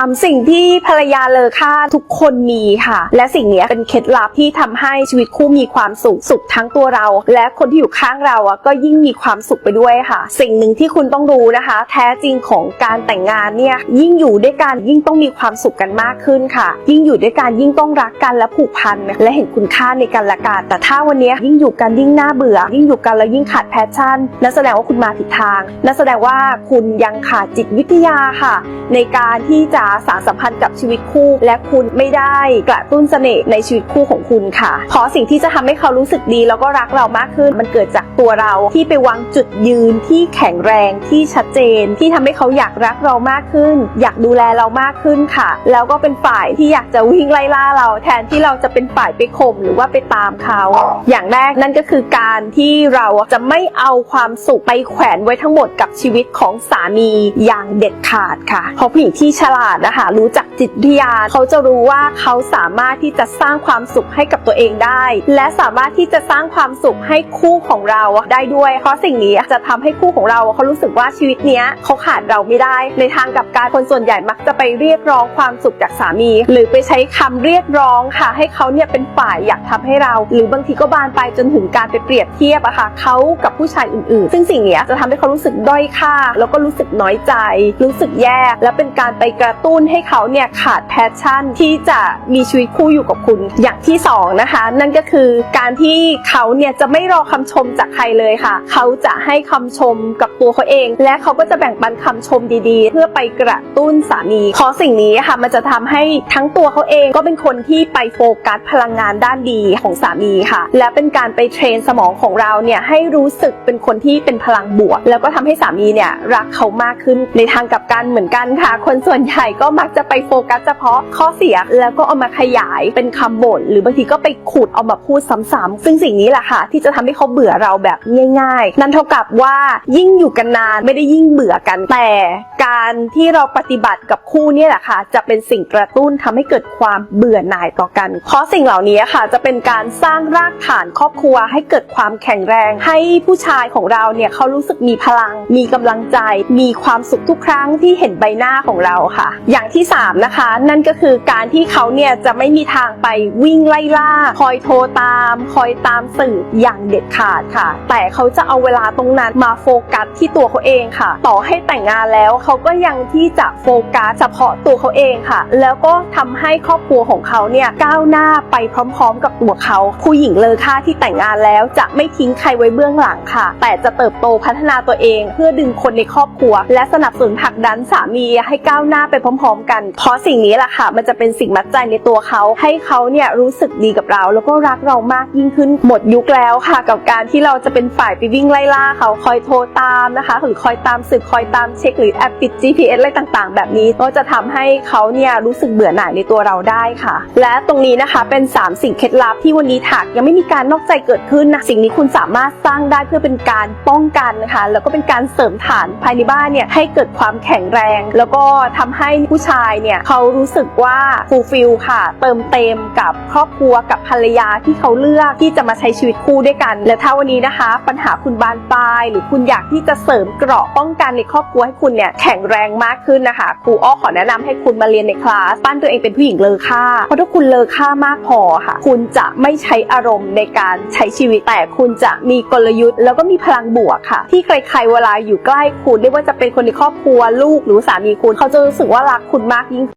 สามสิ่งที่ภรรยาเลอค่าทุกคนมีค่ะ และสิ่งนี้เป็นเคล็ดลับที่ทำให้ชีวิตคู่มีความสุขสุขทั้งตัวเรา และคนที่อยู่ข้างเราอะก็ยิ่งมีความสุขไปด้วยค่ะ สิ่งหนึ่งที่คุณต้องรู้นะคะ แท้จริงของการแต่งงานเนี่ยยิ่งอยู่ด้วยกันยิ่งต้องมีความสุขกันมากขึ้นค่ะ ยิ่งอยู่ด้วยกันยิ่งต้องรักกันและผูกพันและเห็นคุณค่าในกันและกันแต่ถ้าวันนี้ยยิ่งอยู่กันยิ่งน่าเบื่อ ยิ่งอยู่กันแล้วยิ่งขาดแพชชั่นนั่นแสดงว่าคุณมาผิดทางนั่นแสดงว่าคุณยังขาดจิตวิทยาค่ะ ในการที่จะสานสัมพันธ์กับชีวิตคู่ และคุณไม่ได้กระตุ้นเสน่ห์ในชีวิตคู่ของคุณค่ะ เพราะสิ่งที่จะทำให้เขารู้สึกดี แล้วก็รักเรามากขึ้น มันเกิดจากตัวเราที่ไปวางจุดยืนที่แข็งแรงที่ชัดเจน ที่ทำให้เขาอยากรักเรามากขึ้น อยากดูแลเรามากขึ้นค่ะ แล้วก็เป็นฝ่ายที่อยากจะวิ่งไล่ล่าเรา แทนที่เราจะเป็นฝ่ายไปข่มหรือว่าไปตามเขา อย่างแรกนั่นก็คือการที่เราจะไม่เอาความสุขไปแขวนไว้ทั้งหมดกับชีวิตของสามีอย่างเด็ดขาดค่ะ เพราะผู้หญิงที่ฉลาดนะคะ รู้จักจิตวิทยา เขาจะรู้ว่าเขาสามารถที่จะสร้างความสุขให้กับตัวเองได้ และสามารถที่จะสร้างความสุขให้คู่ของเราได้ด้วย เพราะสิ่งนี้จะทำให้คู่ของเราเขารู้สึกว่าชีวิตเนี้ยเขาขาดเราไม่ได้ ในทางกับการคนส่วนใหญ่มักจะไปเรียกร้องความสุขจากสามี หรือไปใช้คำเรียกร้องค่ะ ให้เขาเนี่ยเป็นฝ่ายอยากทำให้เรา หรือบางทีก็บานไปจนถึงการไปเปรียบเทียบอะค่ะเขากับผู้ชายอื่นๆ ซึ่งสิ่งนี้จะทำให้เขารู้สึกด้อยค่า แล้วก็รู้สึกน้อยใจ รู้สึกแย่ และเป็นการไปกระตุ้นให้เขาเนี่ยขาดแพชชั่นที่จะมีชีวิตคู่อยู่กับคุณ อย่างที่สองนะคะนั่นก็คือการที่เขาเนี่ยจะไม่รอคำชมจากใครเลยค่ะ เขาจะให้คำชมกับตัวเขาเอง และเขาก็จะแบ่งปันคำชมดีๆ เพื่อไปกระตุ้นสามีเพราะสิ่งนี้ค่ะมันจะทำให้ทั้งตัวเขาเองก็เป็นคนที่ไปโฟกัสพลังงานด้านดีของสามีค่ะ และเป็นการไปเทรนสมองของเราเนี่ยให้รู้สึกเป็นคนที่เป็นพลังบวก แล้วก็ทำให้สามีเนี่ยรักเขามากขึ้นในทางกับกันเหมือนกันค่ะ คนส่วนใหญ่ก็มักจะไปโฟกัสเฉพาะข้อเสียแล้วก็เอามาขยายเป็นคำบ่นหรือบางทีก็ไปขุดเอามาพูดซ้ำๆซึ่งสิ่งนี้แหละค่ะ ที่จะทำให้เขาเบื่อเราแบบง่าย ๆ นั่นเท่ากับว่ายิ่งอยู่กันนานไม่ได้ยิ่งเบื่อกันแต่ การที่เราปฏิบัติกับคู่นี่แหละค่ะ จะเป็นสิ่งกระตุ้นทำให้เกิดความเบื่อหน่ายต่อกัน เพราะสิ่งเหล่านี้ค่ะ จะเป็นการสร้างรากฐานครอบครัว ให้เกิดความแข็งแรง ให้ผู้ชายของเราเนี่ยเขารู้สึกมีพลัง มีกำลังใจ มีความสุขทุกครั้งที่เห็นใบหน้าของเราค่ะอย่างที่สามนะคะ นั่นก็คือการที่เขาเนี่ยจะไม่มีทางไปวิ่งไล่ล่า คอยโทรตาม คอยตามสื่ออย่างเด็ดขาดค่ะ แต่เขาจะเอาเวลาตรงนั้นมาโฟกัสที่ตัวเขาเองค่ะ ต่อให้แต่งงานแล้วเขาก็ยังที่จะโฟกัสเฉพาะตัวเขาเองค่ะ แล้วก็ทำให้ครอบครัวของเขาเนี่ยก้าวหน้าไปพร้อม ๆ กับตัวเขาผู้หญิงเลอค่าที่แต่งงานแล้วจะไม่ทิ้งใครไว้เบื้องหลังค่ะ แต่จะเติบโตพัฒนาตัวเอง เพื่อดึงคนในครอบครัว และสนับสนุนผลักดันสามีให้ก้าวหน้าไปพร้อมๆกัน เพราะสิ่งนี้แหละค่ะ มันจะเป็นสิ่งมัดใจในตัวเขา ให้เขาเนี่ยรู้สึกดีกับเรา แล้วก็รักเรามากยิ่งขึ้นหมดยุคแล้วค่ะ กับการที่เราจะเป็นฝ่ายไปวิ่งไล่ล่าเขาคอยโทรตามนะคะหรือคอยตามสืบคอยตามเช็คหรือแอปปิด GPS อะไรต่างๆ แบบนี้ก็จะทำให้เขาเนี่ยรู้สึกเบื่อหน่ายในตัวเราได้ค่ะ และตรงนี้นะคะเป็น 3 สิ่งเคล็ดลับที่วันนี้ถักยังไม่มีการนอกใจเกิดขึ้นนะสิ่งนี้คุณสามารถสร้างได้เพื่อเป็นการป้องกันนะคะแล้วก็เป็นการเสริมฐานภายในบ้านเนี่ยให้เกิดความแข็งแรง แล้วก็ทำให้ผู้ชายเนี่ยเขารู้สึกว่าฟูลฟิลค่ะ เติมเต็มกับครอบครัวกับภรรยาที่เขาเลือกที่จะมาใช้ชีวิตคู่ด้วยกัน และถ้าวันนี้นะคะ ปัญหาคุณบานปลาย หรือคุณอยากที่จะเสริมเกราะป้องกันในครอบครัวให้คุณเนี่ยแข็งแรงมากขึ้นนะคะครูอ้อขอแนะนำให้คุณมาเรียนในคลาสปั้นตัวเองเป็นผู้หญิงเลอค่าเพราะถ้าคุณเลอค่ามากพอค่ะ คุณจะไม่ใช้อารมณ์ในการใช้ชีวิตแต่คุณจะมีกลยุทธ์ แล้วก็มีพลังบวกค่ะ ที่ใครๆเวลาอยู่ใกล้คุณไม่ว่าจะเป็นคนในครอบครัวลูกหรือสามีคุณเขาจะรู้สึกว่ารักคุณมากยิ่ง